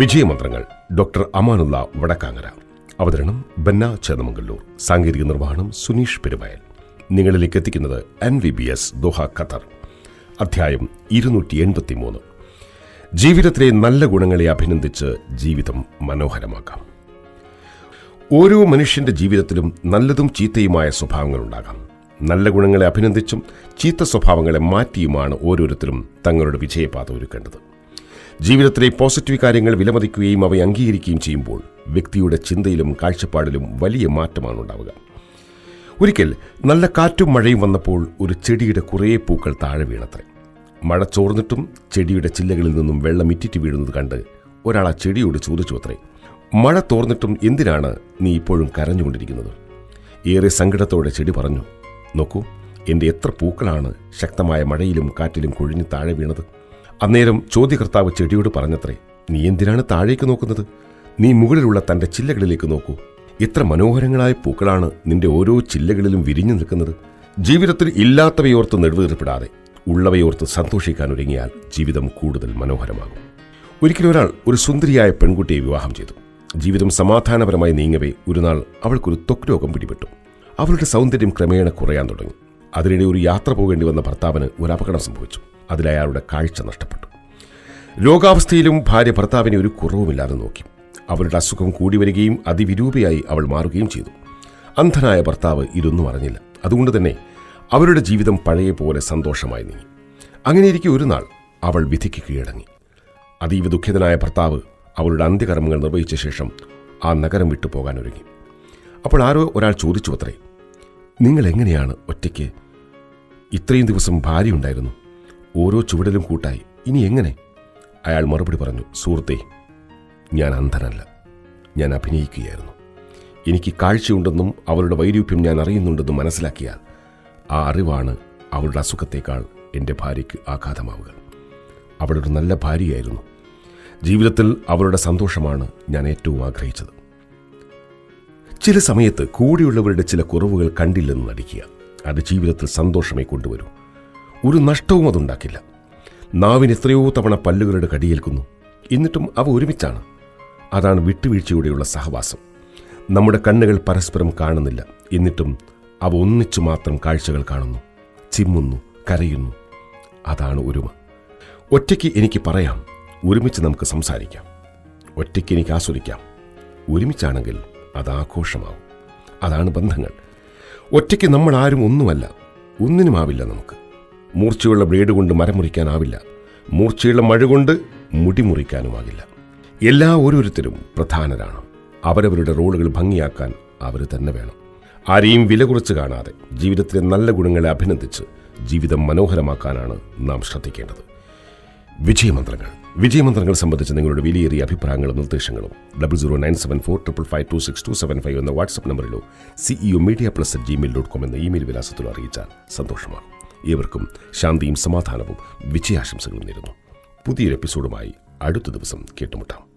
വിജയമന്ത്രങ്ങൾ doctor Amanullah Vadakkangara. അവതരണം ബന്ന ചേന്നമംഗല്ലൂർ സാങ്കേതിക നിർവഹണം സുനീഷ് പെരുവയൽ. നിങ്ങളിലേക്ക് എത്തിക്കുന്നത് N V B S Doha Qatar. അധ്യായം ഇരുന്നൂറ്റി എൺപത്തി മൂന്ന് ജീവിതത്തിലെ നല്ല ഗുണങ്ങളെ അഭിനന്ദിച്ച് ജീവിതം മനോഹരമാക്കാം. ഓരോ മനുഷ്യന്റെ ജീവിതത്തിലും നല്ലതും ചീത്തയുമായ സ്വഭാവങ്ങളുണ്ടാകാം നല്ല ഗുണങ്ങളെ അഭിനന്ദിച്ചും ചീത്ത സ്വഭാവങ്ങളെ മാറ്റിയുമാണ് ഓരോരുത്തരും തങ്ങളുടെ വിജയപാത ഒരുക്കേണ്ടത്. ജീവിതത്തിലെ പോസിറ്റീവ് കാര്യങ്ങൾ വിലമതിക്കുകയും അവയെ അംഗീകരിക്കുകയും ചെയ്യുമ്പോൾ വ്യക്തിയുടെ ചിന്തയിലും കാഴ്ചപ്പാടിലും വലിയ മാറ്റമാണ് ഉണ്ടാവുക ഒരിക്കൽ നല്ല കാറ്റും മഴയും വന്നപ്പോൾ ഒരു ചെടിയുടെ കുറേ പൂക്കൾ താഴെ വീണത്രേ. മഴ ചോർന്നിട്ടും ചെടിയുടെ ചില്ലകളിൽ നിന്നും വെള്ളം ഇറ്റിറ്റ് വീഴുന്നത് കണ്ട് ഒരാൾ ആ ചെടിയോട് ചോദിച്ചു അത്രേ മഴ തോർന്നിട്ടും എന്തിനാണ് നീ ഇപ്പോഴും കരഞ്ഞുകൊണ്ടിരിക്കുന്നത്? ഏറെ സങ്കടത്തോടെ ചെടി പറഞ്ഞു നോക്കൂ എന്റെ എത്ര പൂക്കളാണ് ശക്തമായ മഴയിലും കാറ്റിലും കൊഴിഞ്ഞ് താഴെ വീണത്. അന്നേരം ചോദ്യകർത്താവ് ചെടിയോട് പറഞ്ഞത്രേ നീ എന്തിനാണ് താഴേക്ക് നോക്കുന്നത്? നീ മുകളിലുള്ള തന്റെ ചില്ലകളിലേക്ക് നോക്കൂ. എത്ര മനോഹരങ്ങളായ പൂക്കളാണ് നിന്റെ ഓരോ ചില്ലകളിലും വിരിഞ്ഞു നിൽക്കുന്നത്. ജീവിതത്തിൽ ഇല്ലാത്തവയോർത്ത് നെടുവേർപ്പെടാതെ ഉള്ളവയോർത്ത് സന്തോഷിക്കാൻ ഒരുങ്ങിയാൽ ജീവിതം കൂടുതൽ മനോഹരമാകും. ഒരിക്കലും ഒരാൾ ഒരു സുന്ദരിയായ പെൺകുട്ടിയെ വിവാഹം ചെയ്തു. ജീവിതം സമാധാനപരമായി നീങ്ങവേ ഒരു നാൾ അവൾക്കൊരു തൊക്ക് രോഗം പിടിപെട്ടു. അവളുടെ സൗന്ദര്യം ക്രമേണ കുറയാൻ തുടങ്ങി. അതിനിടെ ഒരു യാത്ര പോകേണ്ടി വന്ന ഭർത്താവിന് ഒരു അപകടം സംഭവിച്ചു. അതിൽ അയാളുടെ കാഴ്ച നഷ്ടപ്പെട്ടു. രോഗാവസ്ഥയിലും ഭാര്യ ഭർത്താവിനെ ഒരു കുറവുമില്ലാതെ നോക്കി. അവരുടെ അസുഖം കൂടി വരികയും അതിവിരൂപയായി അവൾ മാറുകയും ചെയ്തു. അന്ധനായ ഭർത്താവ് ഇതൊന്നും അറിഞ്ഞില്ല. അതുകൊണ്ട് തന്നെ അവരുടെ ജീവിതം പഴയ പോലെ സന്തോഷമായി നീങ്ങി. അങ്ങനെയിരിക്കെ ഒരു നാൾ അവൾ വിധിക്ക് കീഴടങ്ങി. അതീവ ദുഃഖിതനായ ഭർത്താവ് അവളുടെ അന്ത്യകർമ്മങ്ങൾ നിർവഹിച്ച ശേഷം ആ നഗരം വിട്ടു പോകാൻ ഒരുങ്ങി. അപ്പോൾ ആരോ ഒരാൾ ചോദിച്ചു അത്രേ നിങ്ങൾ എങ്ങനെയാണ് ഒറ്റയ്ക്ക് ഇത്രയും ദിവസം ഭാര്യയുണ്ടായിരുന്നു ഓരോ ചുവടലും കൂട്ടായി. ഇനി എങ്ങനെ? അയാൾ മറുപടി പറഞ്ഞു സുഹൃത്തേ ഞാൻ അന്ധനല്ല. ഞാൻ അഭിനയിക്കുകയായിരുന്നു. എനിക്ക് കാഴ്ചയുണ്ടെന്നും അവളുടെ വൈരൂപ്യം ഞാൻ അറിയുന്നുണ്ടെന്നും മനസ്സിലാക്കിയാൽ ആ അറിവാണ് അവളുടെ അസുഖത്തേക്കാൾ എന്റെ ഭാര്യയ്ക്ക് ആഘാതമാവുക. അവളൊരു നല്ല ഭാര്യയായിരുന്നു. ജീവിതത്തിൽ അവളുടെ സന്തോഷമാണ് ഞാൻ ഏറ്റവും ആഗ്രഹിച്ചത്. ചില സമയത്ത് കൂടെയുള്ളവരുടെ ചില കുറവുകൾ കണ്ടില്ലെന്ന് നടിക്കുക. അത് ജീവിതത്തിൽ സന്തോഷമേ കൊണ്ടുവരൂ. ഒരു നഷ്ടവും അതുണ്ടാക്കില്ല. നാവിന് എത്രയോ തവണ പല്ലുകളുടെ കടിയേൽക്കുന്നു. എന്നിട്ടും അവ ഒരുമിച്ചാണ്. അതാണ് വിട്ടുവീഴ്ചയോടെയുള്ള സഹവാസം. നമ്മുടെ കണ്ണുകൾ പരസ്പരം കാണുന്നില്ല. എന്നിട്ടും അവ ഒന്നിച്ചു മാത്രം കാഴ്ചകൾ കാണുന്നു. ചിമ്മുന്നു കരയുന്നു. അതാണ് ഒരുമ. ഒറ്റയ്ക്ക് എനിക്ക് പറയാം. ഒരുമിച്ച് നമുക്ക് സംസാരിക്കാം. ഒറ്റയ്ക്ക് എനിക്ക് ആസ്വദിക്കാം. ഒരുമിച്ചാണെങ്കിൽ അത് ആഘോഷമാവും. അതാണ് ബന്ധങ്ങൾ. ഒറ്റയ്ക്ക് നമ്മൾ ആരും ഒന്നുമല്ല. ഒന്നിനുമാവില്ല നമുക്ക്. മൂർച്ചയുള്ള ബ്ലേഡ് കൊണ്ട് മരം മുറിക്കാനാവില്ല. മൂർച്ചയുള്ള മഴ കൊണ്ട് മുടി മുറിക്കാനുമാകില്ല. എല്ലാ ഓരോരുത്തരും പ്രധാനരാണ്. അവരവരുടെ റോളുകൾ ഭംഗിയാക്കാൻ അവർ തന്നെ വേണം. ആരെയും വില കുറച്ച് കാണാതെ ജീവിതത്തിലെ നല്ല ഗുണങ്ങളെ അഭിനന്ദിച്ച് ജീവിതം മനോഹരമാക്കാനാണ് നാം ശ്രദ്ധിക്കേണ്ടത്. വിജയമന്ത്രങ്ങൾ. വിജയമന്ത്രങ്ങൾ സംബന്ധിച്ച് നിങ്ങളുടെ വിലയേറിയ അഭിപ്രായങ്ങളും നിർദ്ദേശങ്ങളും double zero nine seven four triple five two six two seven five എന്ന WhatsApp നമ്പറിലോ CEO media plus at Gmail dot com എന്ന ഇമെയിൽ വിലാസത്തിലോ അറിയിച്ചാൽ സന്തോഷമാകും ഏവർക്കും ശാന്തിയും സമാധാനവും വിജയാശംസകളും നേരുന്നു. പുതിയൊരു എപ്പിസോഡുമായി അടുത്ത ദിവസം കേട്ടുമുട്ടാം.